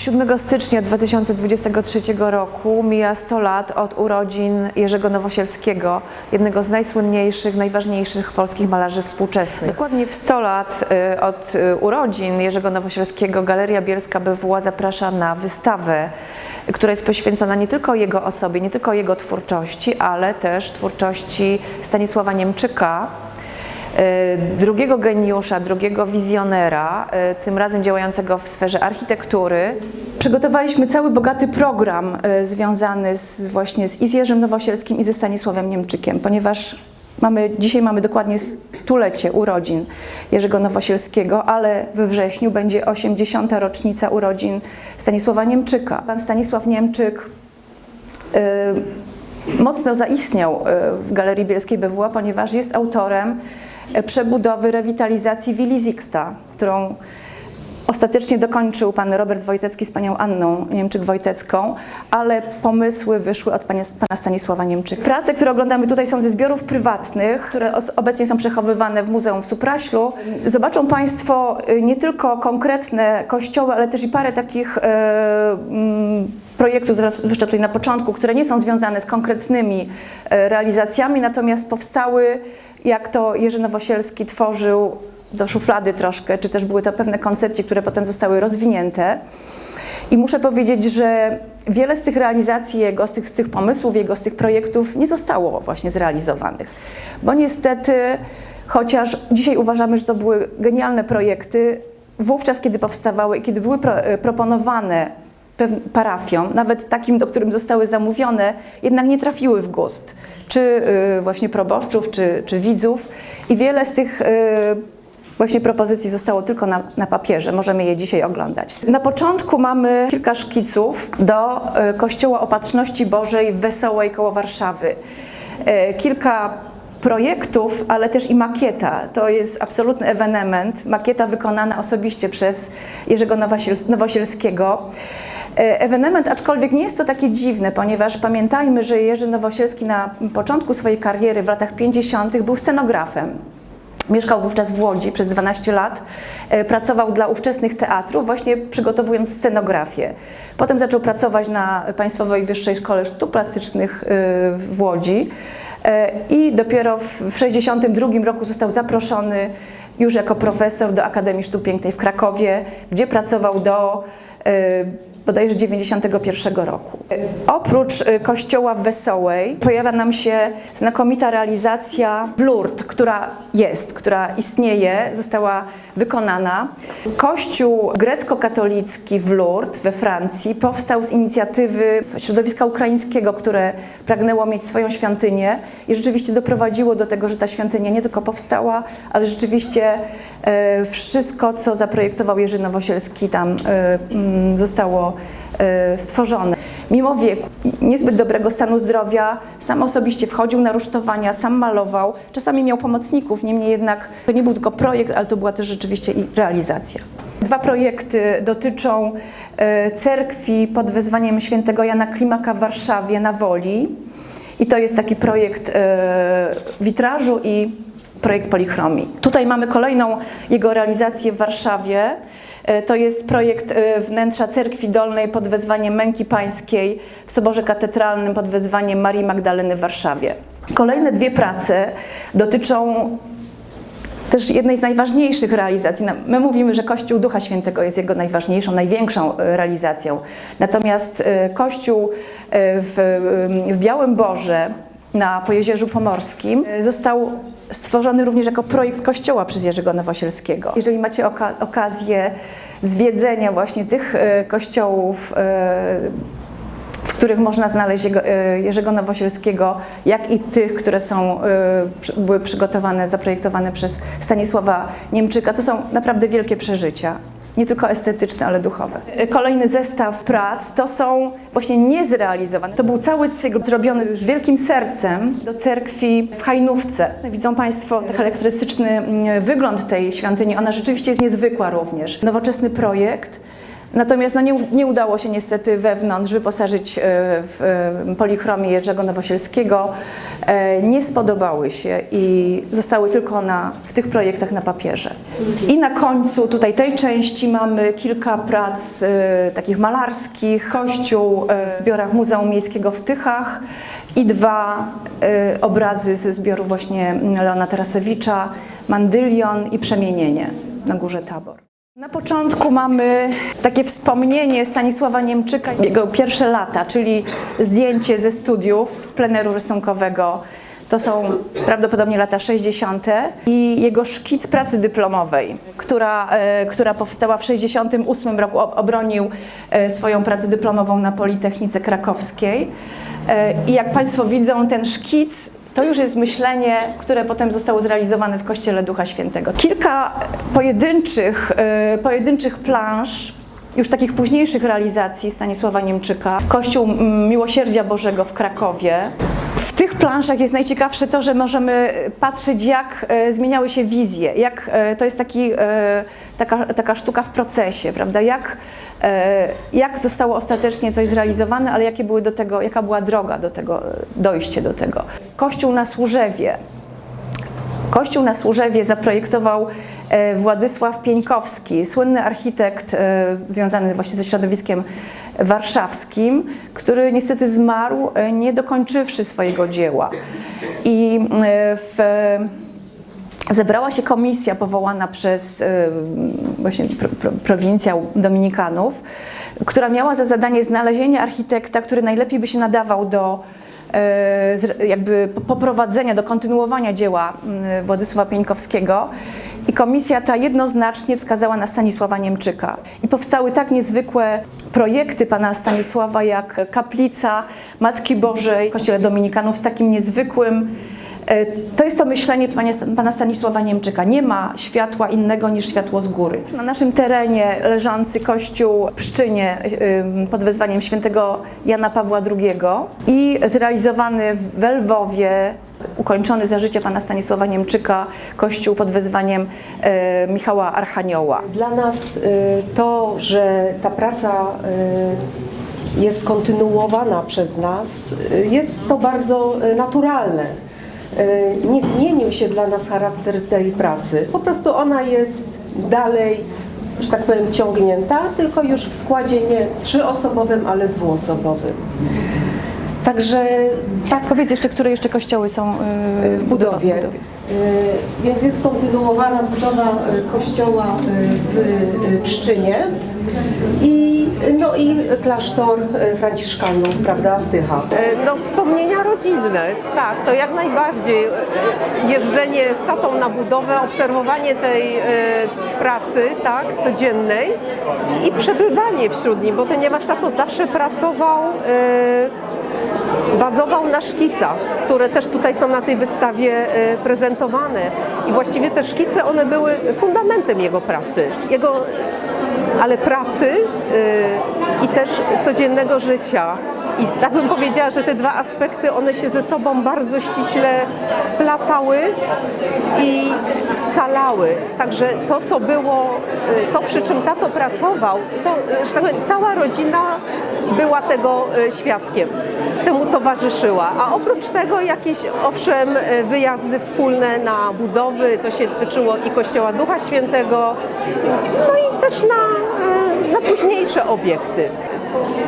7 stycznia 2023 roku mija 100 lat od urodzin Jerzego Nowosielskiego, jednego z najsłynniejszych, najważniejszych polskich malarzy współczesnych. Dokładnie w 100 lat y, od y, urodzin Jerzego Nowosielskiego Galeria Bielska BWA zaprasza na wystawę, która jest poświęcona nie tylko jego osobie, nie tylko jego twórczości, ale też twórczości Stanisława Niemczyka, drugiego geniusza, drugiego wizjonera, e, tym razem działającego w sferze architektury. Przygotowaliśmy cały bogaty program e, związany z, właśnie z, i z Jerzym Nowosielskim i ze Stanisławem Niemczykiem, ponieważ mamy, dzisiaj mamy dokładnie stulecie urodzin Jerzego Nowosielskiego, ale we wrześniu będzie 80. rocznica urodzin Stanisława Niemczyka. Pan Stanisław Niemczyk mocno zaistniał w Galerii Bielskiej BWA, ponieważ jest autorem przebudowy, rewitalizacji willi Zixta, którą ostatecznie dokończył pan Robert Wojtecki z panią Anną Niemczyk-Wojtecką, ale pomysły wyszły od pana Stanisława Niemczyka. Prace, które oglądamy tutaj są ze zbiorów prywatnych, które obecnie są przechowywane w Muzeum w Supraślu. Zobaczą państwo y, nie tylko konkretne kościoły, ale też i parę takich e, mm, projektów, zwłaszcza tutaj na początku, które nie są związane z konkretnymi e, realizacjami, natomiast powstały jak to Jerzy Nowosielski tworzył do szuflady troszkę, czy też były to pewne koncepcje, które potem zostały rozwinięte. I muszę powiedzieć, że wiele z tych realizacji jego, z tych, z tych pomysłów jego, z tych projektów nie zostało właśnie zrealizowanych. Bo niestety, chociaż dzisiaj uważamy, że to były genialne projekty, wówczas, kiedy powstawały i kiedy były pro, e, proponowane parafiom, nawet takim, do którym zostały zamówione, jednak nie trafiły w gust, czy y, właśnie proboszczów, czy, czy widzów. I wiele z tych y, właśnie propozycji zostało tylko na, na papierze, możemy je dzisiaj oglądać. Na początku mamy kilka szkiców do y, Kościoła Opatrzności Bożej w Wesołej koło Warszawy. Kilka projektów, ale też i makieta. To jest absolutny ewenement. Makieta wykonana osobiście przez Jerzego Nowosielskiego. E, ewenement, aczkolwiek nie jest to takie dziwne, ponieważ pamiętajmy, że Jerzy Nowosielski na początku swojej kariery w latach 50. był scenografem. Mieszkał wówczas w Łodzi przez 12 lat, e, pracował dla ówczesnych teatrów, właśnie przygotowując scenografię. Potem zaczął pracować na Państwowej Wyższej Szkole Sztuk Plastycznych e, w Łodzi i dopiero w 1962 roku został zaproszony już jako profesor do Akademii Sztuk Pięknej w Krakowie, gdzie pracował do bodajże 91 roku. Oprócz y, kościoła w Wesołej pojawia nam się znakomita realizacja w Lourdes, która jest, która istnieje, została wykonana. Kościół grecko-katolicki w Lourdes we Francji powstał z inicjatywy środowiska ukraińskiego, które pragnęło mieć swoją świątynię i rzeczywiście doprowadziło do tego, że ta świątynia nie tylko powstała, ale rzeczywiście e, wszystko, co zaprojektował Jerzy Nowosielski tam e, zostało e, stworzone. Mimo wieku, niezbyt dobrego stanu zdrowia, sam osobiście wchodził na rusztowania, sam malował. Czasami miał pomocników, niemniej jednak to nie był tylko projekt, ale to była też rzeczywiście i realizacja. Dwa projekty dotyczą cerkwi pod wezwaniem świętego Jana Klimaka w Warszawie na Woli. I to jest taki projekt witrażu i projekt polichromii. Tutaj mamy kolejną jego realizację w Warszawie. E, to jest projekt e, wnętrza cerkwi dolnej pod wezwaniem Męki Pańskiej w Soborze Katedralnym pod wezwaniem Marii Magdaleny w Warszawie. Kolejne dwie prace dotyczą też jednej z najważniejszych realizacji. No, my mówimy, że Kościół Ducha Świętego jest jego najważniejszą, największą e, realizacją. Natomiast Kościół w, w Białym Borze na Pojezierzu Pomorskim został stworzony również jako projekt kościoła przez Jerzego Nowosielskiego. Jeżeli macie oka okazję zwiedzenia właśnie tych e, kościołów, e, w których można znaleźć e, Jerzego Nowosielskiego, jak i tych, które są, były przygotowane, zaprojektowane przez Stanisława Niemczyka, to są naprawdę wielkie przeżycia nie tylko estetyczne, ale duchowe. Kolejny zestaw prac to są właśnie niezrealizowane. To był cały cykl zrobiony z wielkim sercem do cerkwi w Hajnówce. Widzą Państwo ten charakterystyczny mm, wygląd tej świątyni. Ona rzeczywiście jest niezwykła również. Nowoczesny projekt Natomiast no, nie, nie udało się niestety wewnątrz wyposażyć e, w e, polichromię Jerzego Nowosielskiego. E, Nie spodobały się i zostały tylko na, w tych projektach na papierze. I na końcu tutaj tej części mamy kilka prac takich malarskich, kościół w zbiorach Muzeum Miejskiego w Tychach i dwa obrazy ze zbioru właśnie Leona Tarasewicza, Mandylion i Przemienienie na Górze Tabor. Na początku mamy takie wspomnienie Stanisława Niemczyka, jego pierwsze lata, czyli zdjęcie ze studiów z pleneru rysunkowego. To są prawdopodobnie lata 60. i jego szkic pracy dyplomowej, która, e, która powstała w 68 roku. Obronił e, swoją pracę dyplomową na Politechnice Krakowskiej. E, I jak Państwo widzą, ten szkic to już jest myślenie, które potem zostało zrealizowane w Kościele Ducha Świętego. Kilka pojedynczych, e, pojedynczych plansz, już takich późniejszych realizacji Stanisława Niemczyka. Kościół Miłosierdzia Bożego w Krakowie. W tych planszach jest najciekawsze to, że możemy patrzeć, jak e, zmieniały się wizje, jak e, to jest taki, e, taka, taka sztuka w procesie, prawda? Jak, jak zostało ostatecznie coś zrealizowane, ale jakie były do tego, jaka była droga do tego, dojście do tego. Kościół na Służewie. Kościół na Służewie zaprojektował Władysław Pieńkowski, słynny architekt e, związany właśnie ze środowiskiem warszawskim, który niestety zmarł, e, nie dokończywszy swojego dzieła. I e, w zebrała się komisja powołana przez e, właśnie pro, pro, Dominikanów, która miała za zadanie znalezienie architekta, który najlepiej by się nadawał do e, jakby po- poprowadzenia, do kontynuowania dzieła mm, Władysława Pieńkowskiego. I komisja ta jednoznacznie wskazała na Stanisława Niemczyka. I powstały tak niezwykłe projekty pana Stanisława, jak kaplica Matki Bożej w Kościele Dominikanów z takim niezwykłym To jest to myślenie pana Stanisława Niemczyka. Nie ma światła innego niż światło z góry. Na naszym terenie leżący kościół w Pszczynie pod wezwaniem świętego Jana Pawła II i zrealizowany w Lwowie, ukończony za życia pana Stanisława Niemczyka, kościół pod wezwaniem e, Michała Archanioła. Dla nas y, to, że ta praca y, jest kontynuowana przez nas, y, jest to bardzo naturalne. Y, Nie zmienił się dla nas charakter tej pracy. Po prostu ona jest dalej, że tak powiem, ciągnięta, tylko już w składzie nie trzyosobowym, ale dwuosobowym. Także tak Powiedz jeszcze, które jeszcze kościoły są y, w budowie. Y, Więc jest kontynuowana budowa kościoła w Pszczynie i, no i klasztor y, Franciszkanów, prawda, w Tychach. E, No wspomnienia rodzinne, tak, to jak najbardziej. E, Jeżdżenie z tatą na budowę, obserwowanie tej e, pracy, tak, codziennej i przebywanie wśród nich, bo ponieważ tato zawsze pracował, e, bazował na szkicach, które też tutaj są na tej wystawie e, prezentowane i właściwie te szkice, one były fundamentem jego pracy, jego ale pracy y, i też codziennego życia. I tak bym powiedziała, że te dwa aspekty, one się ze sobą bardzo ściśle splatały i scalały. Także to, co było, y, to przy czym tato pracował, to, że tak powiem, cała rodzina była tego y, świadkiem, temu towarzyszyła. A oprócz tego jakieś, owszem, y, wyjazdy wspólne na budowy, to się tyczyło i Kościoła Ducha Świętego, no i też na, y, na późniejsze obiekty.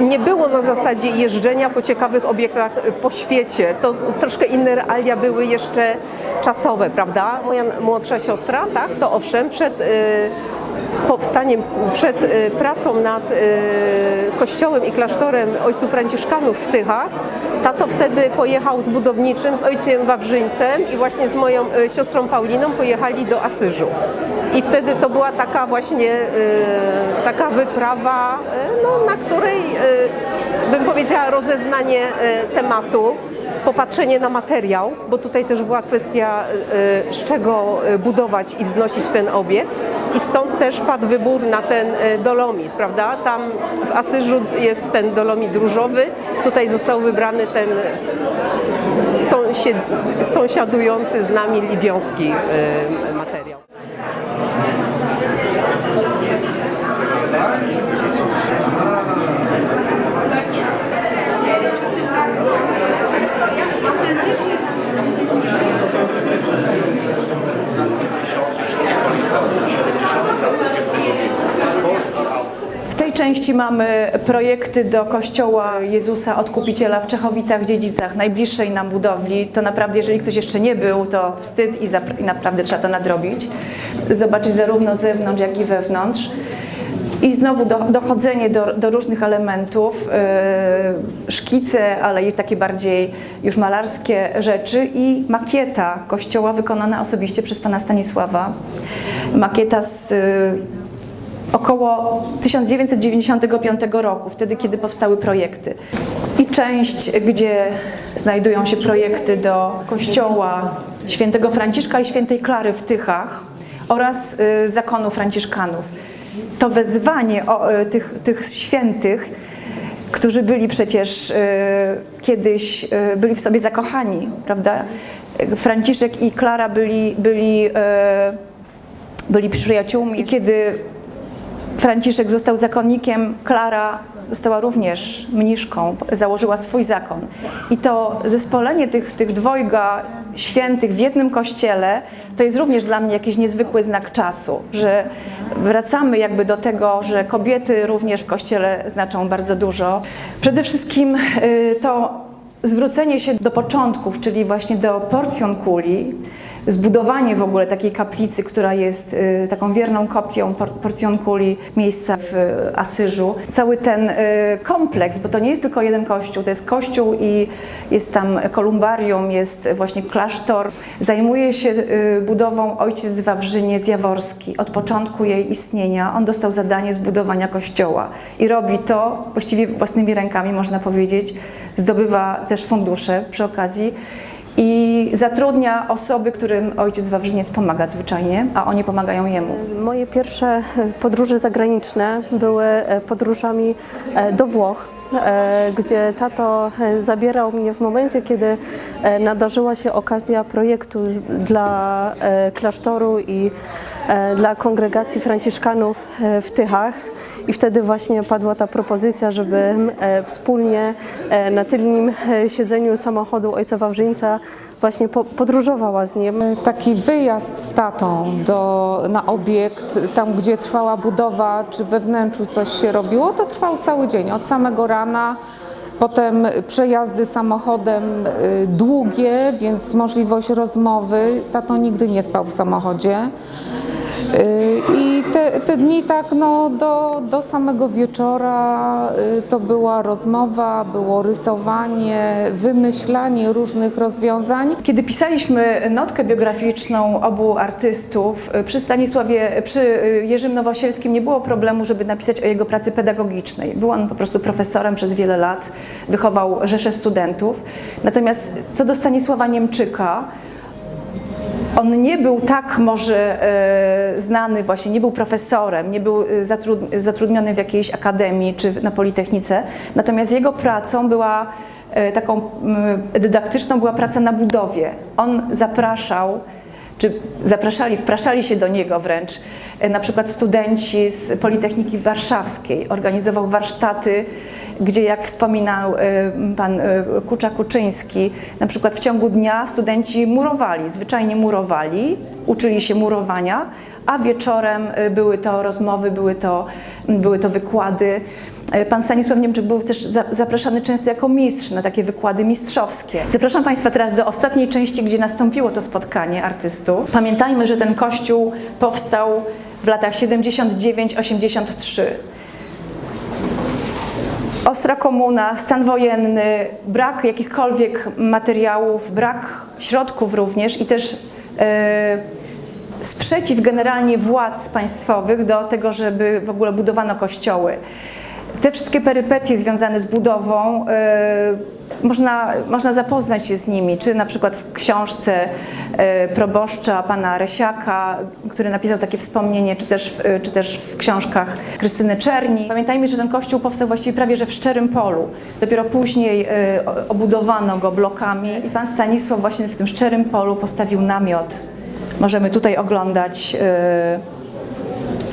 Nie było na zasadzie jeżdżenia po ciekawych obiektach y, po świecie. To troszkę inne realia były jeszcze czasowe, prawda? Moja młodsza siostra, tak, to owszem, przed powstaniem, przed y, pracą nad y, kościołem i klasztorem ojców Franciszkanów w Tychach, tato wtedy pojechał z budowniczym, z ojcem Wawrzyńcem i właśnie z moją y, siostrą Pauliną pojechali do Asyżu. I wtedy to była taka właśnie taka wyprawa, no, na której bym powiedziała rozeznanie tematu, popatrzenie na materiał, bo tutaj też była kwestia y, z czego y, budować i wznosić ten obiekt. I stąd też padł wybór na ten dolomit, prawda? Tam w Asyżu jest ten dolomit różowy, tutaj został wybrany ten sąsiadujący z nami libioński y, materiał. Mamy projekty do kościoła Jezusa Odkupiciela w Czechowicach-Dziedzicach, najbliższej nam budowli. To naprawdę, jeżeli ktoś jeszcze nie był, to wstyd i, i naprawdę trzeba to nadrobić. Zobaczyć zarówno z zewnątrz, jak i wewnątrz. I znowu do, dochodzenie do, do różnych elementów, yy, szkice, ale i takie bardziej już malarskie rzeczy i makieta kościoła wykonana osobiście przez pana Stanisława. Makieta z yy, około 1995 roku, wtedy kiedy powstały projekty. I część, gdzie znajdują się projekty do kościoła świętego Franciszka i świętej Klary w Tychach oraz y, zakonu Franciszkanów. To wezwanie y, tych, tych świętych, którzy byli przecież y, kiedyś, byli w sobie zakochani, prawda? Franciszek i Klara byli, byli, byli przyjaciółmi kiedy Franciszek został zakonnikiem, Klara została również mniszką, założyła swój zakon. I to zespolenie tych, tych dwojga świętych w jednym kościele to jest również dla mnie jakiś niezwykły znak czasu, że wracamy jakby do tego, że kobiety również w kościele znaczą bardzo dużo. Przede wszystkim y, to zwrócenie się do początków, czyli właśnie do porcjon kuli, zbudowanie w ogóle takiej kaplicy, która jest y, taką wierną kopią por, porcjonkuli miejsca w y, Asyżu. Cały ten y, kompleks, bo to nie jest tylko jeden kościół, to jest kościół i jest tam kolumbarium, jest właśnie klasztor. Zajmuje się budową ojciec Wawrzyniec Jaworski. Od początku jej istnienia on dostał zadanie zbudowania kościoła i robi to właściwie własnymi rękami, można powiedzieć. Zdobywa też fundusze przy okazji i zatrudnia osoby, którym ojciec Wawrzyniec pomaga zwyczajnie, a oni pomagają jemu. Moje pierwsze podróże zagraniczne były e, podróżami e, do Włoch, gdzie tato e, zabierał mnie w momencie, kiedy e, nadarzyła się okazja projektu dla e, klasztoru i e, dla kongregacji franciszkanów e, w Tychach. I wtedy właśnie padła ta propozycja, żebym e, wspólnie e, na tylnym e, siedzeniu samochodu ojca Wawrzyńca właśnie po, podróżowała z nim. Taki wyjazd z tatą do, na obiekt, tam gdzie trwała budowa, czy we wnętrzu coś się robiło, to trwał cały dzień, od samego rana. Potem przejazdy samochodem y, długie, więc możliwość rozmowy. Tato nigdy nie spał w samochodzie. Y, I te, te dni tak no, do, do samego wieczora y, to była rozmowa, było rysowanie, wymyślanie różnych rozwiązań. Kiedy pisaliśmy notkę biograficzną obu artystów, y, przy Stanisławie, przy Jerzym Nowosielskim nie było problemu, żeby napisać o jego pracy pedagogicznej. Był on po prostu profesorem przez wiele lat, wychował rzeszę studentów. Natomiast co do Stanisława Niemczyka, on nie był tak może e, znany właśnie, nie był profesorem, nie był e, zatrud- zatrudniony w jakiejś akademii czy na Politechnice, natomiast jego pracą była e, taką mm, dydaktyczną była praca na budowie. On zapraszał, czy zapraszali, wpraszali się do niego wręcz, na przykład studenci z Politechniki Warszawskiej, organizował warsztaty, gdzie jak wspominał e, pan e, Kucza Kuczyński, na przykład w ciągu dnia studenci murowali, zwyczajnie murowali, uczyli się murowania, a wieczorem e, były to rozmowy, były to, były to wykłady. Pan Stanisław Niemczyk był też za- zapraszany często jako mistrz na takie wykłady mistrzowskie. Zapraszam Państwa teraz do ostatniej części, gdzie nastąpiło to spotkanie artystów. Pamiętajmy, że ten kościół powstał w latach 79-83. Ostra komuna, stan wojenny, brak jakichkolwiek materiałów, brak środków również i też e, sprzeciw generalnie władz państwowych do tego, żeby w ogóle budowano kościoły. Te wszystkie perypetie związane z budową e, można, można zapoznać się z nimi, czy na przykład w książce e, proboszcza pana Resiaka, który napisał takie wspomnienie, czy też, w, czy też w książkach Krystyny Czerni. Pamiętajmy, że ten kościół powstał właściwie prawie że w szczerym polu. Dopiero później obudowano go blokami i pan Stanisław właśnie w tym szczerym polu postawił namiot. Możemy tutaj oglądać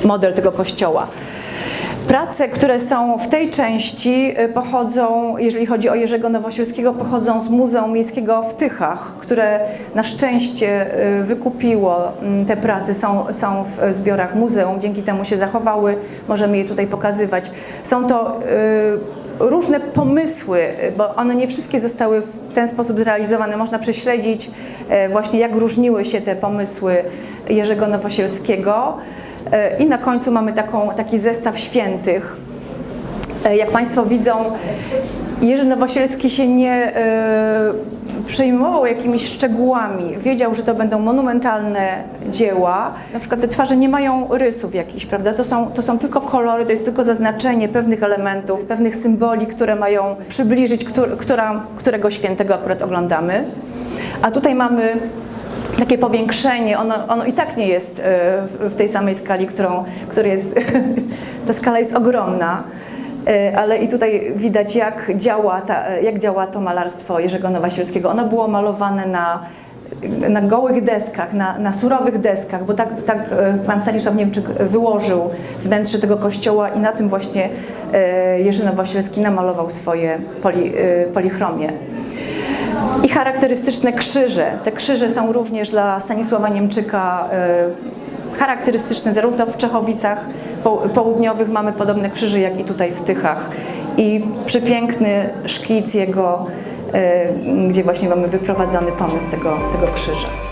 model tego kościoła. Prace, które są w tej części y, pochodzą, jeżeli chodzi o Jerzego Nowosielskiego, pochodzą z Muzeum Miejskiego w Tychach, które na szczęście y, wykupiło mm, te prace, są, są w zbiorach muzeum, dzięki temu się zachowały, możemy je tutaj pokazywać. Są to y, różne pomysły, y, bo one nie wszystkie zostały w ten sposób zrealizowane. Można prześledzić właśnie jak różniły się te pomysły Jerzego Nowosielskiego. E, I na końcu mamy taką, taki zestaw świętych. E, Jak Państwo widzą, Jerzy Nowosielski się nie e, przejmował jakimiś szczegółami. Wiedział, że to będą monumentalne dzieła. Na przykład te twarze nie mają rysów jakichś, prawda? To są, to są tylko kolory, to jest tylko zaznaczenie pewnych elementów, pewnych symboli, które mają przybliżyć, któr, która, którego świętego akurat oglądamy. A tutaj mamy takie powiększenie, ono, ono i tak nie jest e, w- tej samej skali, którą, która jest, ta skala jest ogromna, e, ale i tutaj widać jak działa, ta, e, jak działa to malarstwo Jerzego Nowosielskiego. Ono było malowane na, na gołych deskach, na, na surowych deskach, bo tak, tak pan Stanisław Niemczyk wyłożył wnętrze tego kościoła i na tym właśnie Jerzy Nowosielski namalował swoje poli, polichromie. I charakterystyczne krzyże. Te krzyże są również dla Stanisława Niemczyka e, charakterystyczne zarówno w Czechowicach po- południowych mamy podobne krzyże, jak i tutaj w Tychach. I przepiękny szkic jego, e, gdzie właśnie mamy wyprowadzony pomysł tego, tego krzyża.